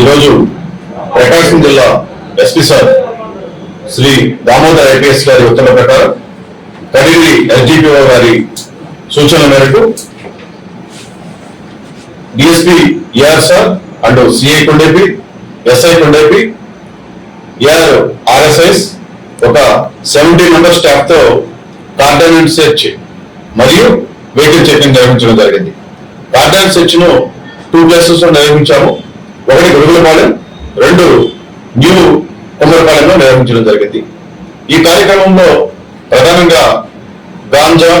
ఈరోజు ప్రకాశం జిల్లా SP sir Shri Damodar IPS గారి ఉత్తర్వుల ప్రకారం కడిగి ఎస్డిపిఓ గారి సూచన మేరకు DSP AR sir and CI Kondepi SI Kondepi AR RSIs ఒక సెవెంటీ మెంబర్ స్టాఫ్తో కార్డనెంట్ సెర్చ్ మరియు వెహికల్ చెకింగ్ నిర్వహించడం జరిగింది. కార్డనెంట్ సెర్చ్ను టూ ప్లేసెస్లో నిర్వహించాము. ఒకటి గురుగులపాలెం రెండు న్యూ కుమ్మరపాలెంలో నిర్వహించడం జరిగింది. ఈ కార్యక్రమంలో ప్రధానంగా ganja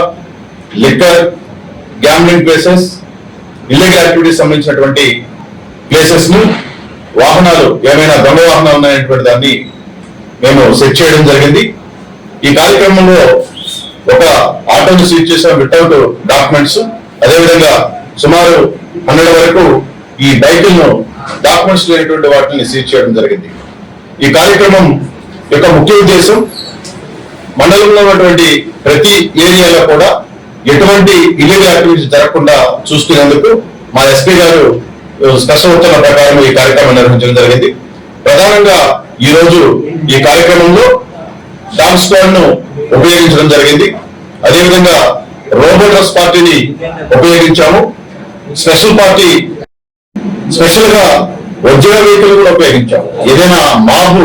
liquor gambling places illegal activities సంబంధించినటువంటి ప్లేసెస్ను వాహనాలు ఏమైనా దొంగ వాహనాలు ఉన్నాయనేటువంటి దాన్ని మేము సెట్ చేయడం జరిగింది. ఈ కార్యక్రమంలో ఒక ఆటోను సీజ్ చేసిన వితౌట్ డాక్యుమెంట్స్ అదేవిధంగా సుమారు హండ్రెడ్ వరకు ఈ బైకులను డాక్యుమెంట్స్ లేనటువంటి వాటిని సీజ్ చేయడం జరిగింది. ఈ కార్యక్రమం యొక్క ముఖ్య ఉద్దేశం మండలంలో ఉన్నటువంటి ప్రతి ఏరియాలో కూడా ఎటువంటి ఇల్లీగల్ యాక్టివిటీస్ జరగకుండా చూసుకునేందుకు మా ఎస్పీ గారు స్పష్ట ఉత్తర్వుల ప్రకారం ఈ కార్యక్రమం నిర్వహించడం జరిగింది. ప్రధానంగా ఈ రోజు ఈ కార్యక్రమంలో డాగ్ స్క్వాడ్ను ఉపయోగించడం జరిగింది. అదేవిధంగా రోబోటర్స్ పార్టీని ఉపయోగించాము. స్పెషల్ పార్టీ స్పెషల్గా వజ్ర వెహికల్ కూడా ఉపయోగించాం ఏదైనా మాపు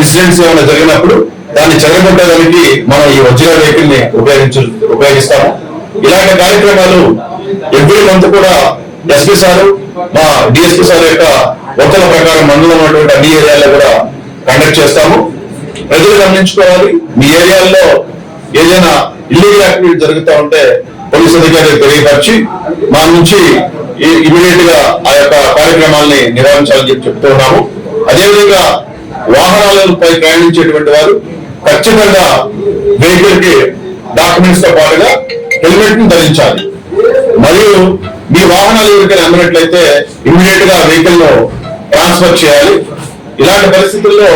ఇన్సిడెంట్స్ ఏమైనా జరిగినప్పుడు దాన్ని చెరగొట్టడానికి మనం ఈ వజ్ర వెహికల్ని ఉపయోగించు ఉపయోగిస్తాము. ఇలాంటి కార్యక్రమాలు ఎవ్రీ మంత్ కూడా ఎస్పీ సార్ మా డిఎస్పీ సార్ యొక్క ఒత్తిళ్ళ ప్రకారం మందులో ఉన్నటువంటి అన్ని ఏరియాల్లో కూడా కండక్ట్ చేస్తాము. ప్రజలు గమనించుకోవాలి. మీ ఏరియాల్లో ఏదైనా ఇల్లీగల్ యాక్టివిటీ జరుగుతూ ఉంటే పోలీస్ అధికారులు తెలియపరిచి మా నుంచి ఇమీడియట్గా ఆ యొక్క కార్యక్రమాల్ని నిర్వహించాలని చెప్పి చెప్తూ ఉన్నాము. అదేవిధంగా వాహనాలపై ప్రయాణించేటువంటి వారు ఖచ్చితంగా వెహికల్కి డాక్యుమెంట్స్తో పాటుగా హెల్మెట్ని ధరించాలి. మరియు మీ వాహనాలు ఎవరికైనా అందినట్లయితే ఇమీడియట్గా వెహికల్ను ట్రాన్స్ఫర్ చేయాలి. ఇలాంటి పరిస్థితుల్లో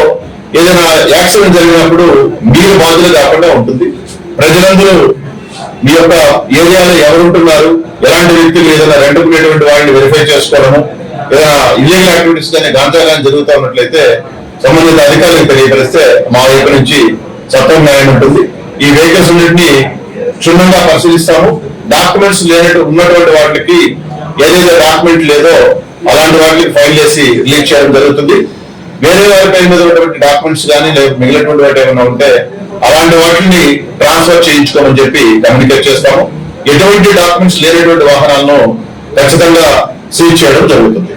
ఏదైనా యాక్సిడెంట్ జరిగినప్పుడు మీరు బాధ్యత కాకుండా ఉంటుంది. ప్రజలందరూ మీ యొక్క ఏరియాలో ఎవరు ఉంటున్నారు ఎలాంటి వ్యక్తులు ఏదైనా రెండుకునేటువంటి వారిని వెరిఫై చేసుకోవడము ఏదైనా ఇల్లీగల్ యాక్టివిటీస్ కానీ గాంజా కానీ జరుగుతూ ఉన్నట్లయితే సంబంధిత అధికారులకు తెలియపరిస్తే మా వైపు నుంచి చట్టం న్యాయం ఉంటుంది. ఈ వెహికల్స్ అన్నింటినీ క్షుణ్ణంగా పరిశీలిస్తాము. డాక్యుమెంట్స్ లేనట్టు ఉన్నటువంటి వాటికి ఏదైతే డాక్యుమెంట్ లేదో అలాంటి వాటికి ఫైల్ చేసి రిలీజ్ చేయడం జరుగుతుంది. వేరే వారి పేరు మీద ఉన్నటువంటి డాక్యుమెంట్స్ కానీ లేదా మిగిలినటువంటి వాటి ఏమైనా ఉంటే అలాంటి వాటిని ట్రాన్స్ఫర్ చేయించుకోమని చెప్పి కమ్యూనికేట్ చేస్తాము. ఎటువంటి డాక్యుమెంట్స్ లేనటువంటి వాహనాలను ఖచ్చితంగా సీజ్ చేయడం జరుగుతుంది.